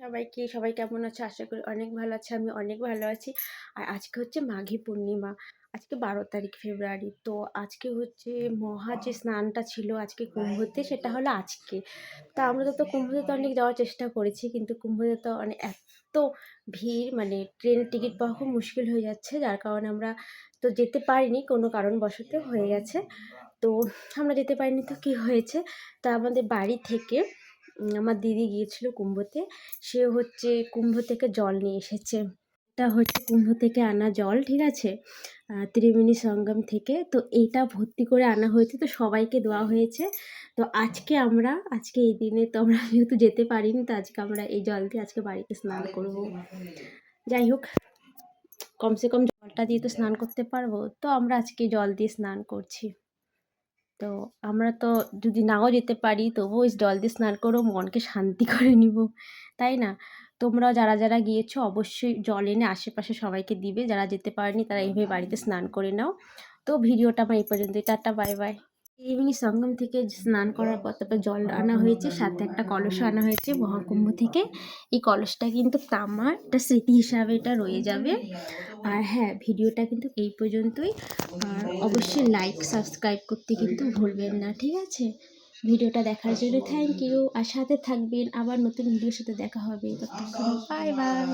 সবাইকে, সবাই কেমন আছে? আশা করি অনেক ভালো আছে, আমি অনেক ভালো আছি। আর আজকে হচ্ছে মাঘী পূর্ণিমা, আজকে বারো তারিখ ফেব্রুয়ারি। তো আজকে হচ্ছে মহা যে স্নানটা ছিল আজকে কুম্ভতে, সেটা হলো আজকে। তা আমরা তো কুম্ভতে তো অনেক যাওয়ার চেষ্টা করেছি, কিন্তু কুম্ভতে তো অনেক এত ভিড় মানে ট্রেনের টিকিট পাওয়া খুব মুশকিল হয়ে যাচ্ছে। যার কারণে আমরা তো যেতে পারিনি, কোনো কারণবশত হয়ে গেছে। তো আমরা যেতে পারিনি তো কী হয়েছে? তা আমাদের বাড়ি থেকে আমার দিদি গিয়েছিল কুম্ভতে। সে হচ্ছে কুম্ভ থেকে জল নিয়ে এসেছে। এটা হচ্ছে কুম্ভ থেকে আনা জল ঠিক আছে? ত্রিবেণী সঙ্গম থেকে। তো এইটা ভর্তি করে আনা হয়েছে তো সবাইকে দেওয়া হয়েছে। তো আজকে আমরা আজকে এই দিনে তো আমরা যেহেতু যেতে পারিনি তো আজকে আমরা এই জল দিয়ে আজকে বাড়িতে স্নান করব। যাই হোক কমসে কম জলটা দিয়ে তো স্নান করতে পারব। তো আমরা আজকে জল দিয়ে স্নান করছি। তো আমরা তো যদি নাও যেতে পারি, তবুও ওই জল দিয়ে স্নান করো, মনকে শান্তি করে নিব, তাই না? তোমরা যারা যারা গিয়েছো, অবশ্যই জল এনে আশেপাশে সবাইকে দিবে, যারা যেতে পারেনি তারা এইভাবে বাড়িতে স্নান করে নাও। তো ভিডিওটা আমার এই পর্যন্তই, টাটা, বাই বাই। এমনি সঙ্গম থেকে স্নান করার পর তারপর জল আনা হয়েছে, সাথে একটা কলস আনা হয়েছে। মহাকুম্ভ থেকে এই কলসটা কিন্তু তামার একটা স্মৃতি হিসাবে এটা রয়ে যাবে। আর হ্যাঁ ভিডিওটা কিন্তু এই পর্যন্তই। আর অবশ্যই লাইক সাবস্ক্রাইব করতে কিন্তু ভুলবেন না, ঠিক আছে? ভিডিওটা দেখার জন্য থ্যাংক ইউ আর সাথে থাকবেন, আবার নতুন ভিডিওর সাথে দেখা হবে। ততক্ষণ বাই বাই